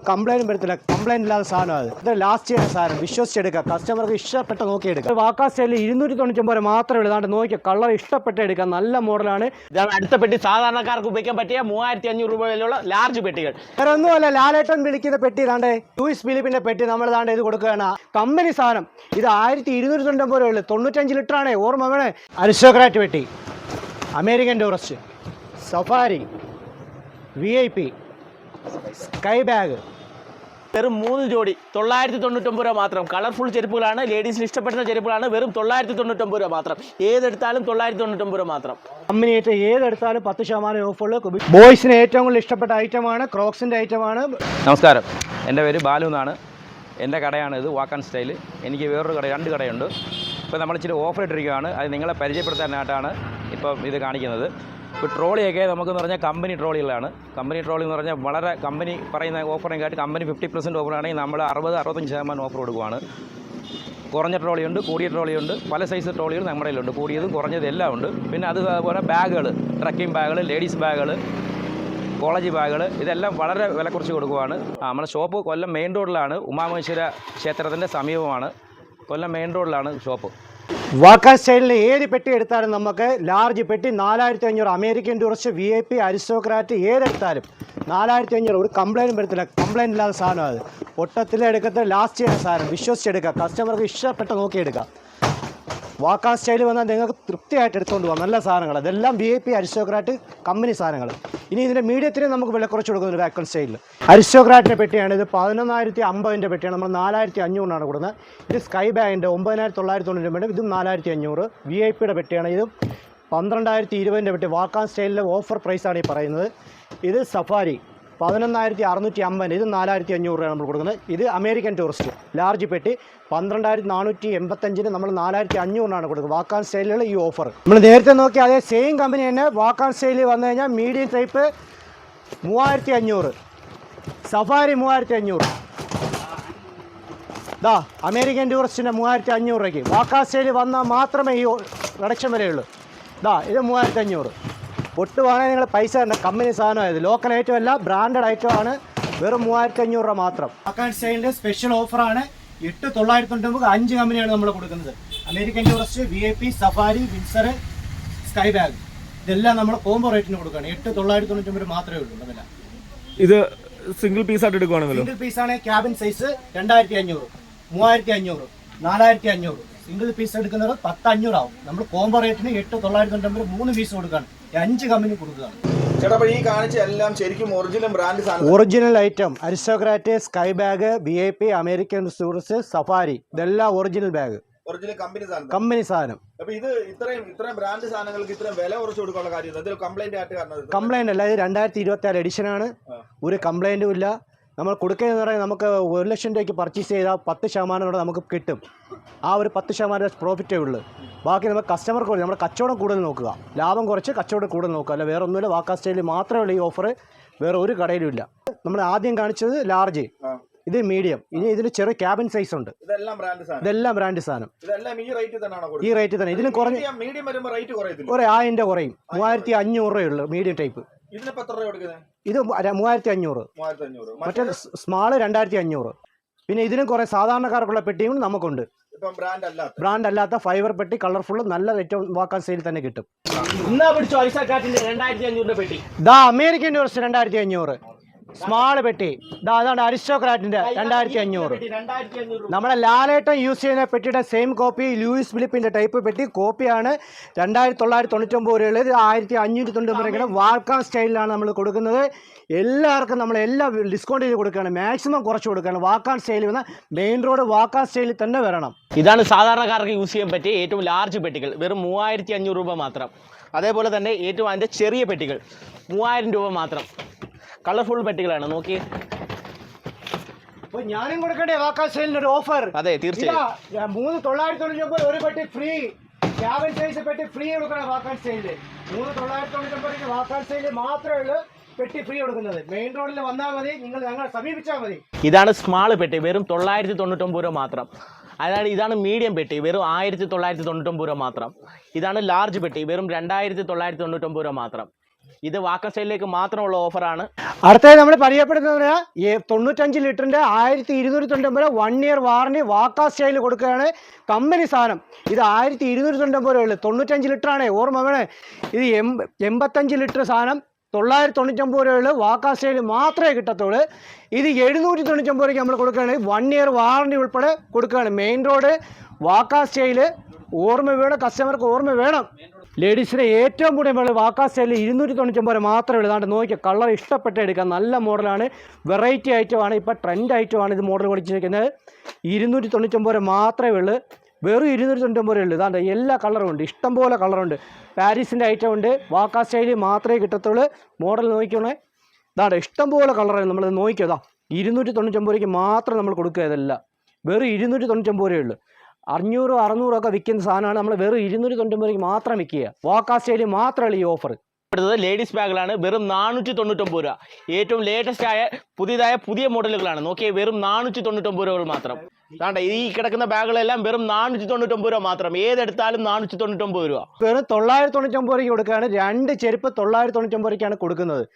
ഒരു കംപ്ലൈന്റും വരത്തില്ല. കംപ്ലൈന്റ് ഇല്ലാത്ത സാധനം അത്. ഇത് ലാസ്റ്റ് ചെയ്യുന്ന സാധനം. വിശ്വസിച്ചെടുക്കുക. കസ്റ്റമർക്ക് ഇഷ്ടപ്പെട്ട നോക്കിയെടുക്കുക. വാക്കാ സ്റ്റൈലിൽ ഇരുന്നൂറ്റി തൊണ്ണൂറ്റൊമ്പത് മാത്രമേ ഉള്ളൂ. നോക്കിയ? കളർ ഇഷ്ടപ്പെട്ട് എടുക്കുക. നല്ല മോഡലാണ് ഇതാണ് അടുത്ത പെട്ടി. സാധാരണക്കാർക്ക് ഉപയോഗിക്കാൻ പറ്റിയ മൂവായിരത്തി അഞ്ഞൂറ് രൂപ വിലയുള്ള ലാർജ് പെട്ടികൾ. വേറെ ഒന്നുമല്ല. ലാലേട്ടൻ വിളിക്കുന്ന പെട്ടി ഇതാണ്ട്. ലൂയിസ് ഫിലിപ്പിന്റെ പെട്ടി നമ്മൾ ഇതാണ്ട് ഇത് കൊടുക്കുകയാണ്. കമ്പനി സാധനം. ഇത് ആയിരത്തി ഇരുന്നൂറ്റി തൊണ്ണൂറ്റൊമ്പത് ഒമ്പത് ഉള്ളൂ. തൊണ്ണൂറ്റഞ്ച് ലിറ്റർ ആണ്. ഓർമ്മ വേണേ. അരിസ്റ്റോക്രാറ്റ് പെട്ടി. American Tourist. Safari. V I P Sky bag. വെറും മൂന്ന് ജോഡി. തൊള്ളായിരത്തി തൊണ്ണൂറ്റൊമ്പത് രൂപ മാത്രം. കളർഫുൾ ചെരുപ്പുകളാണ്. ലേഡീസിന് ഇഷ്ടപ്പെടുന്ന ചെരുപ്പുകളാണ്. വെറും തൊള്ളായിരത്തി തൊണ്ണൂറ്റൊമ്പത് രൂപ മാത്രം. ഏതെടുത്താലും തൊള്ളായിരത്തി തൊണ്ണൂറ്റൊമ്പത് രൂപ മാത്രം. കമ്പനി ഏറ്റവും ഏതെടുത്താലും പത്ത് ശതമാനം ഓഫുള്ള ബോയ്സിന് ഏറ്റവും കൂടുതൽ ഇഷ്ടപ്പെട്ട ഐറ്റമാണ് ക്രോക്സിന്റെ ഐറ്റമാണ്. നമസ്കാരം. എന്റെ പേര് ബാലു എന്നാണ്. എന്റെ കടയാണ് ഇത് വാക്കാൻ സ്റ്റൈൽ എനിക്ക് വേറൊരു കട രണ്ട് കടയുണ്ട്. ഇപ്പോൾ നമ്മൾ ഇച്ചിരി ഓഫർ ഇട്ടിരിക്കുകയാണ്. അത് നിങ്ങളെ പരിചയപ്പെടുത്താനായിട്ടാണ് ഇപ്പം ഇത് കാണിക്കുന്നത്. ഇപ്പോൾ ട്രോളിയൊക്കെ നമുക്കെന്ന് പറഞ്ഞാൽ കമ്പനി ട്രോളികളാണ്. കമ്പനി ട്രോളി എന്ന് പറഞ്ഞാൽ വളരെ കമ്പനി പറയുന്ന ഓഫറിനെക്കാട്ടി കമ്പനി ഫിഫ്റ്റി പെർസെന്റ് ഓഫറാണെങ്കിൽ നമ്മൾ അറുപത് അറുപത്തഞ്ച് ശതമാനം ഓഫർ കൊടുക്കുവാണ്. കുറഞ്ഞ ട്രോളിയുണ്ട് കൂടിയ ട്രോളിയുണ്ട് പല സൈസ് ട്രോളികൾ നമ്മുടെ കയ്യിലുണ്ട്. കൂടിയതും കുറഞ്ഞതും എല്ലാം ഉണ്ട്. പിന്നെ അതുപോലെ ബാഗുകൾ ട്രക്കിംഗ് ബാഗുകൾ ലേഡീസ് ബാഗുകൾ കോളേജ് ബാഗുകൾ ഇതെല്ലാം വളരെ വില കുറച്ച് കൊടുക്കുവാണ് നമ്മുടെ ഷോപ്പ് കൊല്ലം മെയിൻ റോഡിലാണ്. ഉമാമേശ്വര ക്ഷേത്രത്തിന്റെ സമീപമാണ്. കൊല്ലം മെയിൻ റോഡിലാണ് ഷോപ്പ്. വാക്കാൻ സ്റ്റൈലിൽ ഏത് പെട്ടി എടുത്താലും നമുക്ക് ലാർജ് പെട്ടി നാലായിരത്തി അഞ്ഞൂറ് American Tourist V I P Aristocrat ഏതെടുത്താലും നാലായിരത്തി അഞ്ഞൂറ് ഒരു കംപ്ലൈന്റ് വരത്തില്ല. കംപ്ലൈന്റ് ഇല്ലാത്ത സാധനം അത്. ഒട്ടത്തിൽ എടുക്കത്തെ ലാസ്റ്റ് ചെയ്യുന്ന സാധനം. വിശ്വസിച്ചെടുക്കുക. കസ്റ്റമർക്ക് ഇഷ്ടപ്പെട്ട് നോക്കിയെടുക്കുക. വാക്കാൻ സ്റ്റൈൽ വന്നാൽ നിങ്ങൾക്ക് തൃപ്തിയായിട്ട് എടുത്തുകൊണ്ട് പോകാം നല്ല സാധനങ്ങൾ. അതെല്ലാം V I P Aristocrat company സാധനങ്ങൾ. ഇനി ഇതിന്റെ മീഡിയത്തിന് നമുക്ക് വില കുറച്ച് കൊടുക്കുന്നുണ്ട് വാക്കൺ സ്റ്റൈലിൽ അരിസ്റ്റോക്രാറ്റിന്റെ പെട്ടിയാണ് ഇത്. പതിനൊന്നായിരത്തി അമ്പതിന്റെ പെട്ടിയാണ്. നമ്മൾ നാലായിരത്തി അഞ്ഞൂറിനാണ് കൊടുക്കുന്നത്. ഇത് സ്കൈ ബാഗിന്റെ ഒമ്പതിനായിരത്തി തൊള്ളായിരത്തി തൊണ്ണൂറ് രൂപയുടെ ഇതും നാലായിരത്തി അഞ്ഞൂറ് വി ഐ പിയുടെ പെട്ടിയാണ് ഇതും. പന്ത്രണ്ടായിരത്തി ഇരുപതിന്റെ പെട്ടി. വാക്കാൻ സ്റ്റൈലിലെ ഓഫർ പ്രൈസാണ് ഈ പറയുന്നത്. ഇത് സഫാരി. പതിനൊന്നായിരത്തി അറുന്നൂറ്റി അമ്പത് ഇത് നാലായിരത്തി അഞ്ഞൂറ് രൂപയാണ് നമ്മൾ കൊടുക്കുന്നത്. ഇത് അമേരിക്കൻ ടൂറിസ്റ്റ് ലാർജ് പെട്ടി പന്ത്രണ്ടായിരത്തി നാനൂറ്റി എൺപത്തഞ്ചിന് നമ്മൾ നാലായിരത്തി അഞ്ഞൂറിനാണ് കൊടുക്കുന്നത്. വാക്കാൻ സ്റ്റൈലിലുള്ള ഈ ഓഫർ. നമ്മൾ നേരത്തെ നോക്കിയാൽ അതേ സെയിം കമ്പനി തന്നെ വാക്കാൻ സ്റ്റൈലിൽ വന്നു കഴിഞ്ഞാൽ മീഡിയം ടൈപ്പ് മൂവായിരത്തി അഞ്ഞൂറ് സഫാരി മൂവായിരത്തി അഞ്ഞൂറ് ദാ അമേരിക്കൻ ടൂറിസ്റ്റിന്റെ മൂവായിരത്തി അഞ്ഞൂറ് രൂപയ്ക്ക്. വാക്കാ സ്റ്റൈലിൽ വന്നാൽ മാത്രമേ ഈ റിഡക്ഷൻ വരെയുള്ളൂ ദാ ഇത് മൂവായിരത്തി അഞ്ഞൂറ് ഒട്ട് വാങ്ങാൻ നിങ്ങൾ പൈസ തന്നെ കമ്പനി സാധനമായത് ലോക്കൽ ഐറ്റം അല്ല ബ്രാൻഡഡ് ഐറ്റം ആണ്. വെറും മൂവായിരത്തി അഞ്ഞൂറ് രൂപ മാത്രം. വാക്കാൻ സ്റ്റൈലിന്റെ സ്പെഷ്യൽ ഓഫറാണ് എട്ട് തൊള്ളായിരത്തി തൊണ്ണൂറ് അഞ്ച് കമ്പനിയാണ് നമ്മൾ കൊടുക്കുന്നത്. American Tourist V I P Safari Windsor Sky bag ഇതെല്ലാം നമ്മൾ കോംബോ റേറ്റിന് കൊടുക്കുകയാണ്. എട്ട് തൊള്ളായിരത്തി തൊണ്ണൂറ്റൊമ്പത് മാത്രമേ ഉള്ളൂ. അതല്ല. ഇത് സിംഗിൾ പീസ് ആയിട്ട് എടുക്കുകയാണെങ്കിലും സിംഗിൾ പീസ് ആണ് ക്യാബിൻ സൈസ് രണ്ടായിരത്തി അഞ്ഞൂറ് മൂവായിരത്തി അഞ്ഞൂറ് നാലായിരത്തി അഞ്ഞൂറ് സിംഗിൾ പീസ് എടുക്കുന്നത് പത്ത് അഞ്ഞൂറാവും നമ്മൾ കോംബോ റേറ്റിന് എട്ട് തൊള്ളായിരത്തി തൊണ്ണൂറ് മൂന്ന് പീസ് കൊടുക്കുകയാണ്. അഞ്ച് കമ്പനി കൊടുക്കുകയാണ്. ചേട്ടാ ഈ കാണിച്ച എല്ലാം ശരിക്കും ഒറിജിനൽ ബ്രാൻഡ് സാധനം. Original item Aristocrat Sky bag V I P American Tourist Safari ഇതെല്ലാം ഒറിജിനൽ ബാഗ് ഒറിജിനൽ കമ്പനി സാധനം. കമ്പനി സാധനം. അപ്പൊ ഇത് ഇത്രയും ഇത്രയും ബ്രാൻഡ് സാധനങ്ങൾക്ക് ഇത്രയും വില കുറച്ച് കൊടുക്കാനുള്ള കാര്യം കംപ്ലൈന്റ് ആയിട്ട് കാരണം കംപ്ലൈന്റ് അല്ല ഇത് രണ്ടായിരത്തി ഇരുപത്തി ആറ് ആണ് ഒരു കംപ്ലൈന്റും ഇല്ല. നമ്മൾ കൊടുക്കുകയെന്ന് പറഞ്ഞാൽ നമുക്ക് ഒരു ലക്ഷം രൂപയ്ക്ക് പർച്ചേസ് ചെയ്താൽ പത്ത് ശതമാനം കൂടെ നമുക്ക് കിട്ടും. ആ ഒരു പത്ത് ശതമാനം പ്രോഫിറ്റേ ഉള്ളൂ. ബാക്കി നമ്മൾ കസ്റ്റമർക്ക് കൊടുക്കും നമ്മുടെ കച്ചവടം കൂടുതൽ നോക്കുക. ലാഭം കുറച്ച് കച്ചവടം കൂടുതൽ നോക്കുക. അല്ല വേറെ ഒന്നുമില്ല. വാക്കാ സ്റ്റൈലിൽ മാത്രമേ ഉള്ളൂ ഈ ഓഫർ വേറെ ഒരു കടയിലും ഇല്ല. നമ്മൾ ആദ്യം കാണിച്ചത് ലാർജ് ഇത് മീഡിയം ഇനി ഇതിൽ ചെറിയ ക്യാബിൻ സൈസ് ഉണ്ട്. ഇതെല്ലാം ബ്രാൻഡ് സാധനം. ഈ റേറ്റ് തന്നെ ഇതിന് കുറഞ്ഞ ഒരു ആയിരം രൂപ കുറയും. മൂവായിരത്തി അഞ്ഞൂറ് രൂപയുള്ളൂ മീഡിയം ടൈപ്പ് ഇതിനിപ്പോ എത്ര രൂപ കൊടുക്കുന്നത് ഇത് മൂവായിരത്തി അഞ്ഞൂറ് മൂവായിരത്തി അഞ്ഞൂറ് മറ്റേ സ്മാൾ രണ്ടായിരത്തി അഞ്ഞൂറ് പിന്നെ ഇതിനും കുറെ സാധാരണക്കാർക്കുള്ള പെട്ടിയും നമുക്കുണ്ട്. ഇപ്പം ബ്രാൻഡ് അല്ലാത്ത. ബ്രാൻഡ് അല്ലാത്ത ഫൈബർ പെട്ടി കളർഫുൾ നല്ല ഏറ്റവും വാക്കാൻ സെയിൽ തന്നെ കിട്ടും. ഇന്നാ പിടിച്ചോ ഐസാക്കാറ്റിന്റെ രണ്ടായിരത്തി അഞ്ഞൂറിന്റെ പെട്ടി. ദാ അമേരിക്കൻ ടൂറിസ്റ്റ് രണ്ടായിരത്തി അഞ്ഞൂറ് സ്മാൾ പെട്ടി. അതാണ് അരിസ്റ്റോക്രാറ്റിന്റെ രണ്ടായിരത്തി അഞ്ഞൂറ് നമ്മുടെ ലാലേട്ടൻ യൂസ് ചെയ്യുന്ന പെട്ടിയുടെ സെയിം കോപ്പി ലൂയിസ് ഫിലിപ്പിന്റെ ടൈപ്പ് പെട്ടി. കോപ്പിയാണ് രണ്ടായിരത്തി തൊള്ളായിരത്തി തൊണ്ണൂറ്റൊമ്പത് രൂപയുള്ളത് ആയിരത്തി അഞ്ഞൂറ്റി തൊണ്ണൂറ്റി ഒമ്പത് വാൾക്കാൻ സ്റ്റൈലിലാണ് നമ്മൾ കൊടുക്കുന്നത്. എല്ലാവർക്കും നമ്മൾ എല്ലാ ഡിസ്കൗണ്ട് ചെയ്ത് കൊടുക്കുകയാണ്. മാക്സിമം കുറച്ച് കൊടുക്കുകയാണ്. വാക്കാൻ സ്റ്റൈലിൽ വന്ന മെയിൻ റോഡ് വാക്കാൻ സ്റ്റൈലിൽ തന്നെ വരണം. ഇതാണ് സാധാരണക്കാർക്ക് യൂസ് ചെയ്യാൻ പറ്റിയ ഏറ്റവും ലാർജ് പെട്ടികൾ. വെറും മൂവായിരത്തി അഞ്ഞൂറ് രൂപ മാത്രം. അതേപോലെ തന്നെ ഏറ്റവും അതിന്റെ ചെറിയ പെട്ടികൾ. മൂവായിരം രൂപ മാത്രം. കളർഫുൾ പെട്ടികളാണ് നോക്കി. ഞാനും കൊടുക്കണ്ടേ സ്റ്റൈലിന് ഒരു ഓഫർ. അതെ തീർച്ചയായും. മൂന്ന് തൊള്ളായിരത്തി തൊണ്ണൂറ്റി ഒരു പെട്ടി ഫ്രീ. ക്യാബിൻ സൈസ് പെട്ടി ഫ്രീ കൊടുക്കണം വാക്കാൻ സ്റ്റൈലിൽ മൂന്ന് തൊള്ളായിരത്തി തൊണ്ണൂറ്റൊമ്പതിന് വാക്കാൻ സ്റ്റൈലിൽ മാത്രമേ ഉള്ളൂ പെട്ടി ഫ്രീ കൊടുക്കുന്നത്. മെയിൻ റോഡിൽ വന്നാൽ മതി നിങ്ങൾ ഞങ്ങളെ സമീപിച്ചാൽ മതി. ഇതാണ് സ്മാൾ പെട്ടി വെറും തൊള്ളായിരത്തി തൊണ്ണൂറ്റൊമ്പത് രൂപ മാത്രം. അതാണ് ഇതാണ് മീഡിയം പെട്ടി വെറും ആയിരത്തി തൊള്ളായിരത്തി തൊണ്ണൂറ്റൊമ്പത് രൂപ മാത്രം. ഇതാണ് ലാർജ് പെട്ടി വെറും രണ്ടായിരത്തി തൊള്ളായിരത്തി തൊണ്ണൂറ്റൊമ്പത് രൂപ മാത്രം. ഇത് വാക്കർ സൈഡിലേക്ക് മാത്രമുള്ള ഓഫറാണ്. അടുത്തത് നമ്മൾ പരിചയപ്പെടുന്നത് തൊണ്ണൂറ്റഞ്ച് ലിറ്ററിന്റെ ആയിരത്തി ഇരുന്നൂറ്റി തൊണ്ണൂറ്റൊമ്പത് വൺ ഇയർ വാറണ്ടി വാക്കാ സ്റ്റൈൽ കൊടുക്കുകയാണ് കമ്പനി സാധനം. ഇത് ആയിരത്തി ഇരുന്നൂറ്റി തൊണ്ണൂറ്റൊമ്പത് ഉള്ളു. തൊണ്ണൂറ്റഞ്ച് തൊണ്ണൂറ്റഞ്ച് ലിറ്ററാണ്. ഓർമ്മ വേണേ. ഇത് എൺപ എൺപത്തഞ്ച് ലിറ്റർ സാധനം. തൊള്ളായിരത്തി തൊണ്ണൂറ്റൊമ്പത് രൂപയുള്ള വാക്കാ സ്റ്റൈൽ മാത്രമേ കിട്ടത്തുള്ളൂ. ഇത് എഴുന്നൂറ്റി തൊണ്ണൂറ്റൊമ്പത് രൂപയ്ക്ക് നമ്മൾ കൊടുക്കുകയാണ്. വൺ ഇയർ വാറണ്ടി ഉൾപ്പെടെ കൊടുക്കുകയാണ്. മെയിൻ റോഡ് വാക്കാ സ്റ്റൈൽ ഓർമ്മ വേണം. കസ്റ്റമർക്ക് ഓർമ്മ വേണം. ലേഡീസിന് ഏറ്റവും കൂടുതൽ വേണം വാക്കാ സ്റ്റൈലിൽ ഇരുന്നൂറ്റി തൊണ്ണൂറ്റൊമ്പത് രൂപ മാത്രമേ ഉള്ളൂ. അതുകൊണ്ട് നോക്കിയ? കളർ ഇഷ്ടപ്പെട്ട് എടുക്കാം നല്ല മോഡലാണ്. വെറൈറ്റി ഐറ്റമാണ് ഇപ്പോൾ ട്രെൻഡ് ഐറ്റമാണ് ഇത് മോഡൽ പഠിച്ചിരിക്കുന്നത് ഇരുന്നൂറ്റി തൊണ്ണൂറ്റൊമ്പത് രൂപ മാത്രമേ ഉള്ളൂ. വെറും ഇരുന്നൂറ്റി തൊണ്ണൂറ്റൊമ്പത് ഒമ്പത് ഉള്ളൂ. ഇതാണ്ട് എല്ലാ കളറും ഉണ്ട്. ഇഷ്ടം ഇഷ്ടംപോലെ കളറുണ്ട് പാരീസിന്റെ ഐറ്റം ഉണ്ട്. വാക്കാ സ്റ്റൈലിൽ മാത്രമേ കിട്ടത്തുള്ളൂ. മോഡൽ നോക്കിക്കണേ. ഇതാണ്ട് ഇഷ്ടംപോലെ കളറാണ് നമ്മൾ നോക്കിയതാ ഇരുന്നൂറ്റി തൊണ്ണൂറ്റൊമ്പത് രൂപയ്ക്ക് മാത്രം നമ്മൾ കൊടുക്കുക ഇതെല്ലാം. വെറും ഇരുന്നൂറ്റി തൊണ്ണൂറ്റൊമ്പത് രൂപയേ ഉള്ളൂ. അഞ്ഞൂറ് അറുന്നൂറും ഒക്കെ വിൽക്കുന്ന സാധനമാണ് നമ്മൾ വെറും ഇരുന്നൂറ്റി രൂപയ്ക്ക് മാത്രം വിൽക്കുക. വാക്കാ സ്റ്റൈലിൽ മാത്രമല്ല ഈ ഓഫർ അടുത്തത് ലേഡീസ് ബാഗുകളാണ് വെറും നാനൂറ്റി തൊണ്ണൂറ്റൊമ്പത് രൂപ. ഏറ്റവും ലേറ്റസ്റ്റ് ആയ പുതിയതായ പുതിയ മോഡലുകളാണ്. നോക്കിയേ വെറും നാനൂറ്റി തൊണ്ണൂറ്റൊമ്പത് രൂപ മാത്രം. വേണ്ട ഈ കിടക്കുന്ന ബാഗുകളെല്ലാം വെറും നാനൂറ്റി തൊണ്ണൂറ്റൊമ്പത് രൂപ മാത്രം. ഏതെടുത്താലും നാനൂറ്റി തൊണ്ണൂറ്റൊമ്പത് രൂപ. വെറും തൊള്ളായിരത്തി തൊണ്ണൂറ്റൊമ്പത് രൂപയ്ക്ക് കൊടുക്കുകയാണ്. രണ്ട് ചെരുപ്പ് തൊള്ളായിരത്തി തൊണ്ണൂറ്റൊമ്പത് രൂപയ്ക്കാണ് കൊടുക്കുന്നത്.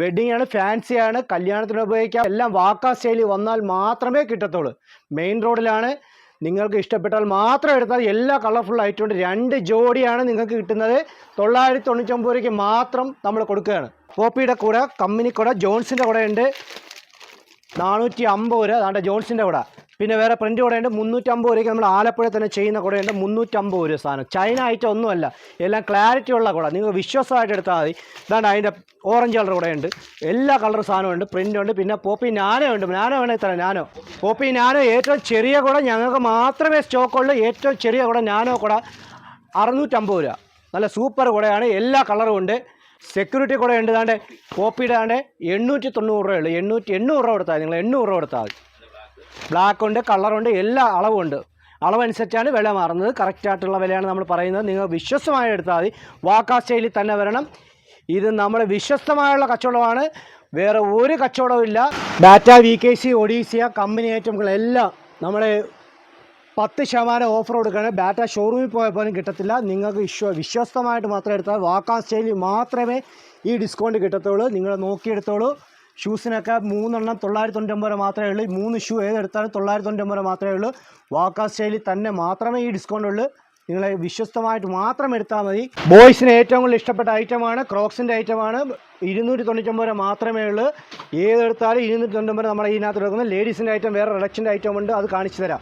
വെഡിങ് ആണ് ഫാൻസി ആണ് കല്യാണത്തിന് ഉപയോഗിക്കാം. എല്ലാം വാക്കാ സ്റ്റൈലിൽ വന്നാൽ മാത്രമേ കിട്ടത്തുള്ളൂ. മെയിൻ റോഡിലാണ് നിങ്ങൾക്ക് ഇഷ്ടപ്പെട്ടാൽ മാത്രം എടുത്താൽ എല്ലാ കളർഫുൾ ആയിട്ടുണ്ട് രണ്ട് ജോഡിയാണ് നിങ്ങൾക്ക് കിട്ടുന്നത്. തൊള്ളായിരത്തി തൊണ്ണൂറ്റൊമ്പത് രൂപയ്ക്ക് മാത്രം നമ്മൾ കൊടുക്കുകയാണ്. പോപ്പിയുടെ കൂടെ കമ്പനി കൂടെ ജോൺസിന്റെ കൂടെ ഉണ്ട്. നാനൂറ്റി അമ്പത് രൂപ. അതാണ്ട് ജോൺസിന്റെ കൂടെ. പിന്നെ വേറെ പ്രിന്റ് കുടയുണ്ട് മുന്നൂറ്റമ്പത് രൂപയ്ക്ക് നമ്മൾ ആലപ്പുഴ തന്നെ ചെയ്യുന്ന കുടയുണ്ട് മുന്നൂറ്റമ്പത് രൂപ സാധനം. ചൈന ഐറ്റം ഒന്നുമല്ല. എല്ലാം ക്ലാരിറ്റി ഉള്ള കുട. നിങ്ങൾ വിശ്വാസമായിട്ട് എടുത്താൽ മതി. ഇതാണ്ട് അതിന്റെ ഓറഞ്ച് കളർ കുടയുണ്ട് എല്ലാ കളർ സാധനമുണ്ട് പ്രിന്റ് ഉണ്ട്. പിന്നെ പോപ്പി നാനോ ഉണ്ട്. നാനോ വേണമെങ്കിൽ തരാം നാനോ പോപ്പി നാനോ ഏറ്റവും ചെറിയ കുട. ഞങ്ങൾക്ക് മാത്രമേ സ്റ്റോക്കുള്ളൂ ഏറ്റവും ചെറിയ കുട നാനോ കുട അറുന്നൂറ്റമ്പത് രൂപ. നല്ല സൂപ്പർ കുടയാണ്. എല്ലാ കളറും ഉണ്ട്. സെക്യൂരിറ്റി കൂടെ ഉണ്ട്. ദാണ്ട് കോപ്പിയുടെ ദാണ്ട് എണ്ണൂറ്റി തൊണ്ണൂറ് രൂപയുള്ളൂ എണ്ണൂറ്റി എണ്ണൂറ് രൂപ കൊടുത്താൽ നിങ്ങൾ എണ്ണൂറ് രൂപ കൊടുത്താൽ ബ്ലാക്ക് ഉണ്ട് കളറുണ്ട് എല്ലാ അളവുണ്ട് അളവനുസരിച്ചാണ് വില മാറുന്നത്. കറക്റ്റായിട്ടുള്ള വിലയാണ് നമ്മൾ പറയുന്നത്. നിങ്ങൾ വിശ്വസ്തമായി എടുത്താൽ മതി. വാക്കാ സ്റ്റൈലിൽ തന്നെ വരണം. ഇത് നമ്മൾ വിശ്വസ്തമായുള്ള കച്ചവടമാണ്. വേറെ ഒരു കച്ചവടവും ഇല്ല. ഡാറ്റ വി കെ സി ഒഡീസിയ കമ്പനി ഐറ്റംകളെല്ലാം നമ്മളെ പത്ത് ശതമാനം ഓഫർ കൊടുക്കുകയാണ്. ഡാറ്റ ഷോറൂമിൽ പോയ പോലും കിട്ടത്തില്ല. നിങ്ങൾക്ക് വിശ്വ വിശ്വസ്തമായിട്ട് മാത്രം എടുത്താൽ വാക്കാ സ്റ്റൈലിൽ മാത്രമേ ഈ ഡിസ്കൗണ്ട് കിട്ടത്തുള്ളൂ. നിങ്ങൾ നോക്കിയെടുത്തോളൂ. ഷൂസിനൊക്കെ മൂന്നെണ്ണം തൊള്ളായിരത്തി തൊണ്ണൂറ്റൊമ്പത് രൂപ മാത്രമേ ഉള്ളൂ. മൂന്ന് ഷൂ ഏതെടുത്താലും തൊള്ളായിരത്തി തൊണ്ണൂറ്റൊമ്പത് രൂപ മാത്രമേ ഉള്ളൂ. വാക്കാ സ്റ്റൈലിൽ തന്നെ മാത്രമേ ഈ ഡിസ്കൗണ്ട് ഉള്ളൂ. നിങ്ങൾ വിശ്വസ്തമായിട്ട് മാത്രം എടുത്താൽ മതി. ബോയ്സിന് ഏറ്റവും കൂടുതൽ ഇഷ്ടപ്പെട്ട ഐറ്റമാണ് ക്രോക്സിന്റെ ഐറ്റമാണ് ഇരുന്നൂറ്റി തൊണ്ണൂറ്റൊമ്പത് മാത്രമേ ഉള്ളൂ. ഏതെടുത്താലും ഇരുന്നൂറ്റി തൊണ്ണൂറ്റൊമ്പത് നമ്മൾ ഇതിനകത്ത് എടുക്കുന്നത് ലേഡീസിന്റെ ഐറ്റം വേറെ റിഡക്ഷന്റെ ഐറ്റം ഉണ്ട്. അത് കാണിച്ചു തരാം.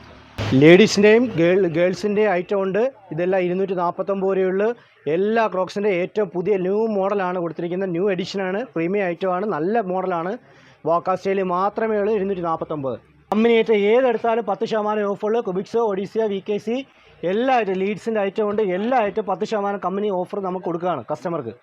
ലേഡീസിന്റെയും ഗേൾ ഗേൾസിന്റെയും ഐറ്റം ഉണ്ട്. ഇതെല്ലാം ഇരുന്നൂറ്റി നാൽപ്പത്തൊമ്പത് രൂപയുള്ളൂ എല്ലാ ക്രോക്സിന്റെ ഏറ്റവും പുതിയ ന്യൂ മോഡലാണ് കൊടുത്തിരിക്കുന്നത്. ന്യൂ എഡിഷനാണ്. പ്രീമിയം ഐറ്റമാണ്. നല്ല മോഡലാണ്. വാക്കാ സ്റ്റൈലിൽ മാത്രമേ ഉള്ളൂ. ഇരുന്നൂറ്റി നാൽപ്പത്തൊമ്പത് കമ്പനി ഐറ്റം ഏതെടുത്താലും പത്ത് ശതമാനം ഓഫുള്ളൂ കുബിക്സോ ഒഡീസിയ വി കെ സി എല്ലാ ഐറ്റം ലീഡ്സിന്റെ ഐറ്റം ഉണ്ട്. എല്ലാ ഐറ്റം പത്ത് ശതമാനം കമ്പനി ഓഫർ നമുക്ക് കൊടുക്കുകയാണ് കസ്റ്റമർക്ക്